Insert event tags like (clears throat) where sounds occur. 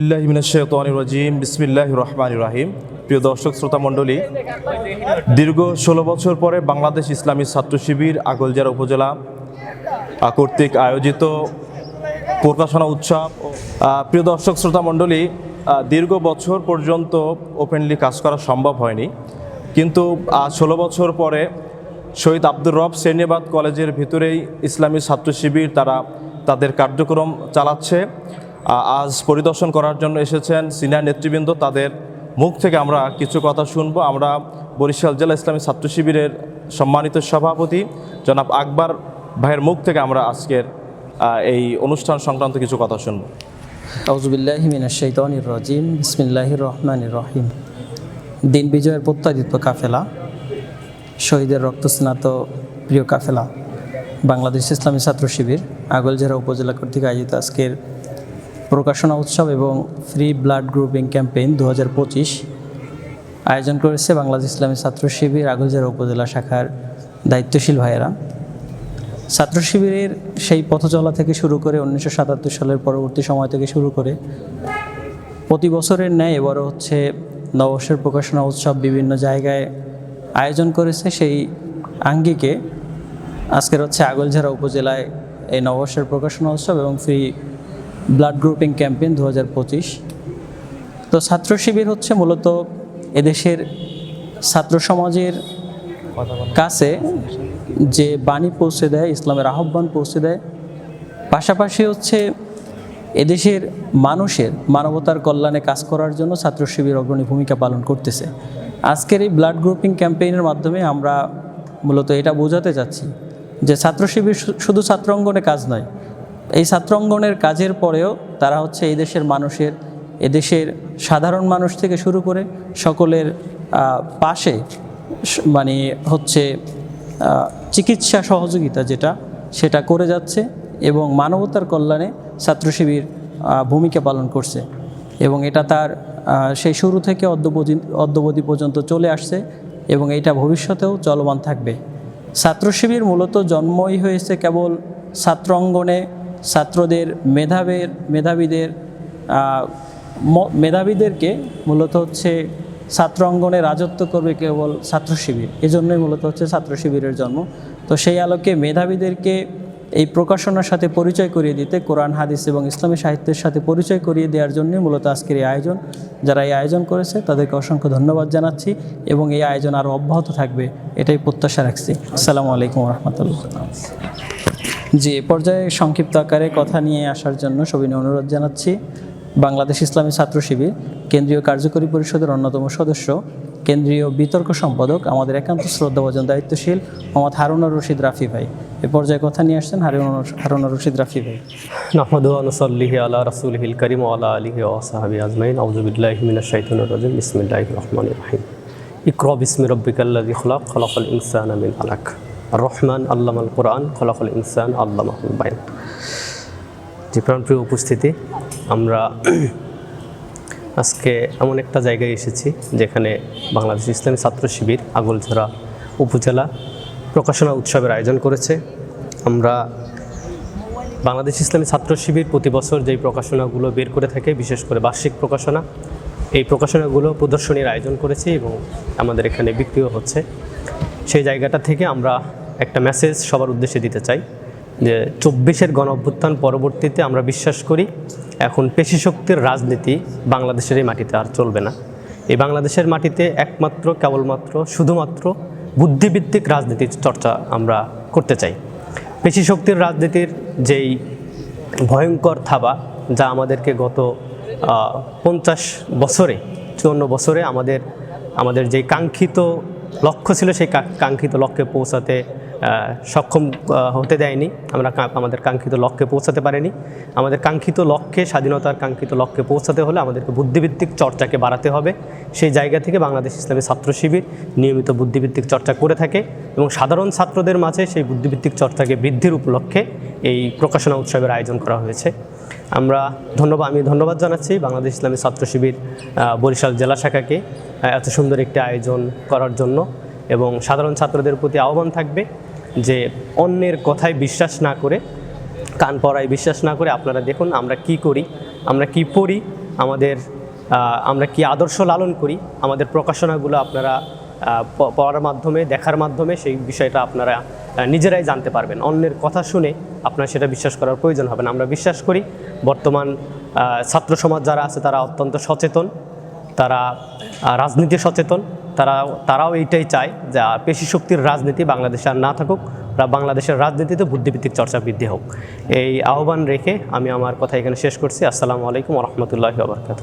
রাজিম বিসমিল্লাহ রহমান রাহিম। প্রিয় দর্শক, শ্রোতা মণ্ডলী, দীর্ঘ ষোলো বছর পরে বাংলাদেশ ইসলামী ছাত্র শিবির আগলজারা উপজেলা কর্তৃক আয়োজিত প্রকাশনা উৎসব। প্রিয় দর্শক, শ্রোতা মণ্ডলী দীর্ঘ বছর পর্যন্ত ওপেনলি কাজ করা সম্ভব হয়নি। কিন্তু ষোলো বছর পরে শহীদ আব্দুর রব শ্রেণীবাদ কলেজের ভিতরেই ইসলামী ছাত্র শিবির তারা তাদের কার্যক্রম চালাচ্ছে। আজ পরিদর্শন করার জন্য এসেছেন সিনিয়র নেতৃবৃন্দ। তাদের মুখ থেকে আমরা কিছু কথা শুনব। আমরা বরিশাল জেলা ইসলামী ছাত্র শিবিরের সম্মানিত সভাপতি জনাব আকবর ভাইয়ের মুখ থেকে আমরা আজকের এই অনুষ্ঠান সংক্রান্ত কিছু কথা শুনব। রহিম। দিন বিজয়ের প্রত্যাদিত্য কাফেলা। শহীদের রক্তস্নাত প্রিয় কাফেলা। বাংলাদেশ ইসলামী ছাত্র শিবির, আগলঝেরা উপজেলা কর্তৃক আয়োজিত আজকের প্রকাশনা উৎসব এবং ফ্রি ব্লাড গ্রুপিং ক্যাম্পেইন দু হাজার পঁচিশ আয়োজন করেছে বাংলাদেশ ইসলামী ছাত্র শিবির আগলঝেরা উপজেলা শাখার দায়িত্বশীল ভাইয়েরা। ছাত্র শিবিরের সেই পথচলা থেকে শুরু করে উনিশশো সাতাত্তর সালের পরবর্তী সময় থেকে শুরু করে প্রতি বছরের ন্যায় এবারও হচ্ছে নববর্ষের প্রকাশনা উৎসব বিভিন্ন জায়গায় আয়োজন করেছে সেই আঙ্গিকে। আজকের হচ্ছে আগলঝাড়া উপজেলায় এই নববর্ষের প্রকাশনা উৎসব এবং ফ্রি ব্লাড গ্রুপিং ক্যাম্পেইন দু হাজার পঁচিশ। তো ছাত্র শিবির হচ্ছে মূলত এদেশের ছাত্র সমাজের কাছে যে বাণী পৌঁছে দেয়, ইসলামের আহ্বান পৌঁছে দেয়। পাশাপাশি হচ্ছে এদেশের মানুষের মানবতার কল্যাণে কাজ করার জন্য ছাত্র শিবির অগ্রণী ভূমিকা পালন করতেছে। আজকের এই ব্লাড গ্রুপিং ক্যাম্পেইনের মাধ্যমে আমরা মূলত এটা বোঝাতে চাচ্ছি যে ছাত্র শিবির শুধু ছাত্র অঙ্গনে কাজ নয় এই ছাত্র অঙ্গনের কাজের পরেও তারা হচ্ছে এই দেশের মানুষের এদেশের সাধারণ মানুষ থেকে শুরু করে সকলের পাশে মানে হচ্ছে চিকিৎসা সহযোগিতা যেটা, সেটা করে যাচ্ছে এবং মানবতার কল্যাণে ছাত্র শিবির ভূমিকা পালন করছে এবং এটা তার সেই শুরু থেকে অদ্যবধি পর্যন্ত চলে আসছে এবং এটা ভবিষ্যতেও চলমান থাকবে। ছাত্র শিবির মূলত জন্মই হয়েছে কেবল ছাত্র অঙ্গনে ছাত্রদের, মেধাবের, মেধাবীদের মেধাবীদেরকে মূলত হচ্ছে ছাত্র অঙ্গনে রাজত্ব করবে কেবল ছাত্র শিবির। এজন্যই মূলত হচ্ছে ছাত্র শিবিরের জন্ম। তো সেই আলোকে মেধাবীদেরকে এই প্রকাশনার সাথে পরিচয় করিয়ে দিতে, কোরআন, হাদিস এবং ইসলামী সাহিত্যের সাথে পরিচয় করিয়ে দেওয়ার জন্যই মূলত আজকের এই আয়োজন। যারা এই আয়োজন করেছে, তাদেরকে অসংখ্য ধন্যবাদ জানাচ্ছি এবং এই আয়োজন আরও অব্যাহত থাকবে, এটাই প্রত্যাশা রাখছি। আসসালামু আলাইকুম রহমতুল্লাহ। জি পর্যায়ে সংক্ষিপ্ত আকারে কথা নিয়ে আসার জন্য সবিনয় অনুরোধ জানাচ্ছি। বাংলাদেশ ইসলামী ছাত্র শিবির, কেন্দ্রীয় কার্যকরী পরিষদের অন্যতম সদস্য, কেন্দ্রীয় বিতর্ক সম্পাদক, আমাদের একান্ত শ্রদ্ধাভাজন দায়িত্বশীল মোহাম্মদ হারুনুর রশিদ রাফি ভাই। এ পর্যায়ে কথা নিয়ে আসছেন হারুনুর রশিদ রাফি ভাই। নাহমাদু আনসাল্লিহি আলা রাসূলিহিল কারীম ওয়া আলা আলিহি ওয়া সাহবি আজমাইন। আউযু বিল্লাহি মিনাশ শাইতানির রাজিম। বিসমিল্লাহির রহমানির রহিম। ইকরা বিসমি রাব্বিকাল্লাযী খলাক, খলাকাল ইনসানা মিন আলাক রহমান আল্লামাল কোরআন খলাকাল ইনসান আল্লামাহুল বায়ান। যে প্রাণপ্রিয় উপস্থিতি, আমরা (clears throat) আজকে এমন একটা জায়গায় এসেছি যেখানে বাংলাদেশ ইসলামী ছাত্র শিবির আগলঝরা উপজেলা প্রকাশনা উৎসবের আয়োজন করেছে। আমরা বাংলাদেশ ইসলামী ছাত্র শিবির প্রতি বছর যেই প্রকাশনাগুলো বের করে থাকে, বিশেষ করে বার্ষিক প্রকাশনা, এই প্রকাশনাগুলো প্রদর্শনীর আয়োজন করেছি এবং আমাদের এখানে বিক্রিও হচ্ছে। সেই জায়গাটা থেকে আমরা একটা মেসেজ সবার উদ্দেশ্যে দিতে চাই যে চব্বিশের গণ অভ্যুত্থান পরবর্তীতে আমরা বিশ্বাস করি এখন পেশিশক্তির রাজনীতি বাংলাদেশের এই মাটিতে আর চলবে না। এই বাংলাদেশের মাটিতে একমাত্র, কেবলমাত্র, শুধুমাত্র বুদ্ধিভিত্তিক রাজনীতির চর্চা আমরা করতে চাই। পেশি শক্তির রাজনীতির যেই ভয়ঙ্কর থাবা যা আমাদেরকে গত পঞ্চাশ বছরে, চুয়ান্ন বছরে আমাদের আমাদের যেই কাঙ্ক্ষিত লক্ষ্য ছিল সেই কাঙ্ক্ষিত লক্ষ্যে পৌঁছাতে সক্ষম হতে দেয়নি। আমরা আমাদের কাঙ্ক্ষিত লক্ষ্যে পৌঁছাতে পারিনি। আমাদের কাঙ্ক্ষিত লক্ষ্যে, স্বাধীনতার কাঙ্ক্ষিত লক্ষ্যে পৌঁছাতে হলে আমাদেরকে বুদ্ধিভিত্তিক চর্চাকে বাড়াতে হবে। সেই জায়গা থেকে বাংলাদেশ ইসলামী ছাত্র শিবির নিয়মিত বুদ্ধিভিত্তিক চর্চা করে থাকে এবং সাধারণ ছাত্রদের মাঝে সেই বুদ্ধিভিত্তিক চর্চাকে বৃদ্ধির উপলক্ষে এই প্রকাশনা উৎসবের আয়োজন করা হয়েছে। আমরা ধন্যবাদ আমি ধন্যবাদ জানাচ্ছি বাংলাদেশ ইসলামী ছাত্র শিবির বরিশাল জেলা শাখাকে এত সুন্দর একটি আয়োজন করার জন্য। এবং সাধারণ ছাত্রদের প্রতি আহ্বান থাকবে। যে অন্যের কথায় বিশ্বাস না করে, কান পড়ায় বিশ্বাস না করে আপনারা দেখুন আমরা কি করি, আমরা কি পড়ি, আমাদের আমরা কি আদর্শ লালন করি, আমাদের প্রকাশনাগুলো আপনারা পড়ার মাধ্যমে, দেখার মাধ্যমে সেই বিষয়টা আপনারা নিজেরাই জানতে পারবেন। অন্যের কথা শুনে আপনার সেটা বিশ্বাস করার প্রয়োজন হবে না। আমরা বিশ্বাস করি, বর্তমান ছাত্র সমাজ যারা আছে তারা অত্যন্ত সচেতন, তারা রাজনীতি সচেতন তারা, তারাও এইটাই চায় যে পেশি শক্তির রাজনীতি বাংলাদেশে আর না থাকুক, বা বাংলাদেশের রাজনীতিতে বুদ্ধিভিত্তিক চর্চা বৃদ্ধি হোক। এই আহ্বান রেখে আমি আমার কথা এখানে শেষ করছি। আসসালামু আলাইকুম রহমতুল্লাহ আবরকাত